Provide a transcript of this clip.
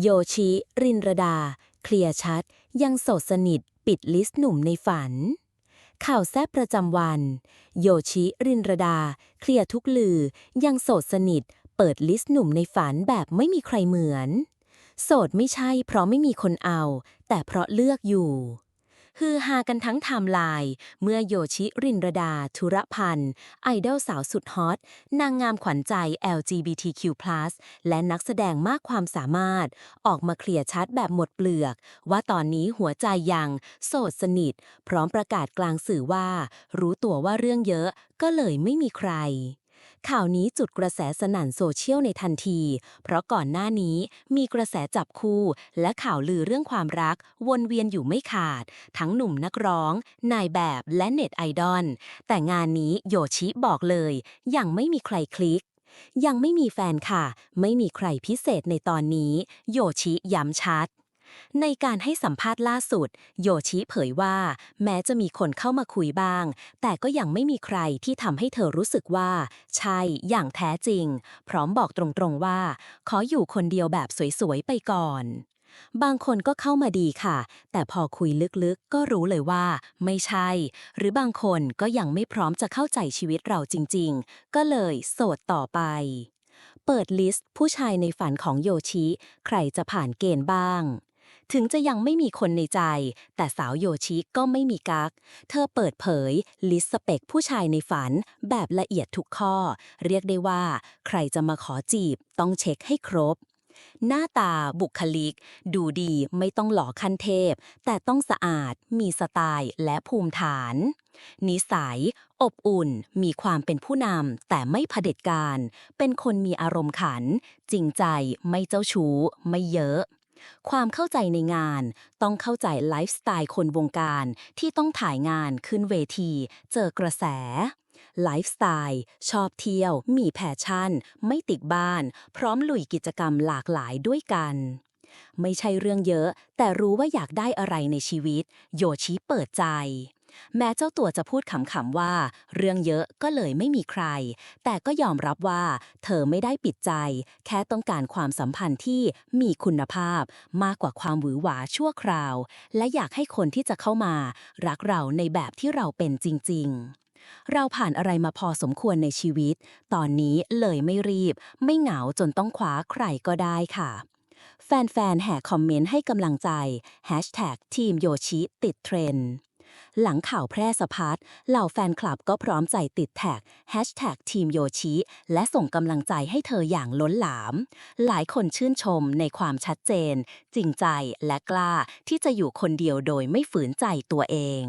โยชิ รินรดา เคลียร์ชัด ยังโสดสนิท ปิดลิสต์หนุ่มในฝัน ข่าวแซบประจำวัน โยชิ รินรดา เคลียร์ทุกลือ ยังโสดสนิท เปิดลิสต์หนุ่มในฝันแบบไม่มีใครเหมือน โสดไม่ใช่เพราะไม่มีคนเอา แต่เพราะเลือกอยู่ ฮือฮากันทั้งไทม์ไลน์เมื่อโยชิรินรดา ธุรพันธ์ ไอดอลสาวสุดฮอต นางงามขวัญใจ LGBTQ+ และนักแสดงมากความสามารถ ออกมาเคลียร์ชัดแบบหมดเปลือก ว่าตอนนี้หัวใจยัง โสดสนิท พร้อมประกาศกลางสื่อว่า รู้ตัวว่าเรื่องเยอะก็เลยไม่มีใคร ข่าวนี้จุดกระแสสนั่นโซเชียลในทันที เพราะก่อนหน้านี้มีกระแสจับคู่ และข่าวลือเรื่องความรัก วนเวียนอยู่ไม่ขาด ทั้งหนุ่มนักร้อง นายแบบและเน็ตไอดอล แต่งานนี้โยชิบอกเลย ยังไม่มีใครคลิกยังไม่มีแฟนค่ะ ไม่มีใครพิเศษในตอนนี้ โยชิย้ำชัด ในการให้สัมภาษณ์ล่าสุด โยชิเผยว่า แม้จะมีคนเข้ามาคุยบ้าง แต่ก็ยังไม่มีใครที่ทำให้เธอรู้สึกว่า ใช่อย่างแท้จริง พร้อมบอกตรงๆว่า ขออยู่คนเดียวแบบสวยๆไปก่อนบางคนก็เข้ามาดีค่ะ แต่พอคุยลึกๆ ก็รู้เลยว่า ไม่ใช่ หรือบางคนก็ยังไม่พร้อมจะเข้าใจชีวิตเราจริงๆ ก็เลยโสดต่อไป เปิดลิสต์ผู้ชายในฝันของโยชิ ใครจะผ่านเกณฑ์บ้าง ถึงจะยังไม่มีคนในใจ แต่สาวโยชิก็ไม่มีกัก เธอเปิดเผย ลิสต์สเปคผู้ชายในฝัน แบบละเอียดทุกข้อ เรียกได้ว่า ใครจะมาขอจีบ ต้องเช็คให้ครบ หน้าตาบุคลิก ดูดีไม่ต้องหล่อขั้นเทพ แต่ต้องสะอาด มีสไตล์และภูมิฐาน นิสัย อบอุ่น มีความเป็นผู้นำแต่ไม่เผด็จการ เป็นคนมีอารมณ์ขัน จริงใจไม่เจ้าชู้ ไม่เยอะ ความเข้าใจในงาน ต้องเข้าใจไลฟ์สไตล์คนวงการที่ต้องถ่ายงานขึ้นเวที เจอกระแสไลฟ์สไตล์ ชอบเที่ยว มีแพชชั่น ไม่ติดบ้าน พร้อมลุยกิจกรรมหลากหลายด้วยกัน ไม่ใช่เรื่องเยอะ แต่รู้ว่าอยากได้อะไรในชีวิต โยชิเปิดใจ แม้เจ้าตัวจะพูดขำๆว่า เรื่องเยอะก็เลยไม่มีใคร แต่ก็ยอมรับว่าเธอไม่ได้ปิดใจ แค่ต้องการความสัมพันธ์ที่มีคุณภาพ มากกว่าความหวือหวาชั่วคราว และอยากให้คนที่จะเข้ามา รักเราในแบบที่เราเป็นจริง ๆเราผ่านอะไรมาพอสมควรในชีวิต ตอนนี้เลยไม่รีบ ไม่เหงาจนต้องคว้าใครก็ได้ค่ะ แฟนๆ แห่คอมเมนต์ให้กำลังใจ Hashtag ทีมโยชิติดเทรนด์ หลังข่าวแพร่สะพัดเหล่าแฟนคลับก็พร้อมใจติดแท็ก Hashtag ทีมโยชิ และส่งกำลังใจให้เธออย่างล้นหลาม หลายคนชื่นชมในความชัดเจน จริงใจและกล้าที่จะอยู่คนเดียวโดยไม่ฝืนใจตัวเอง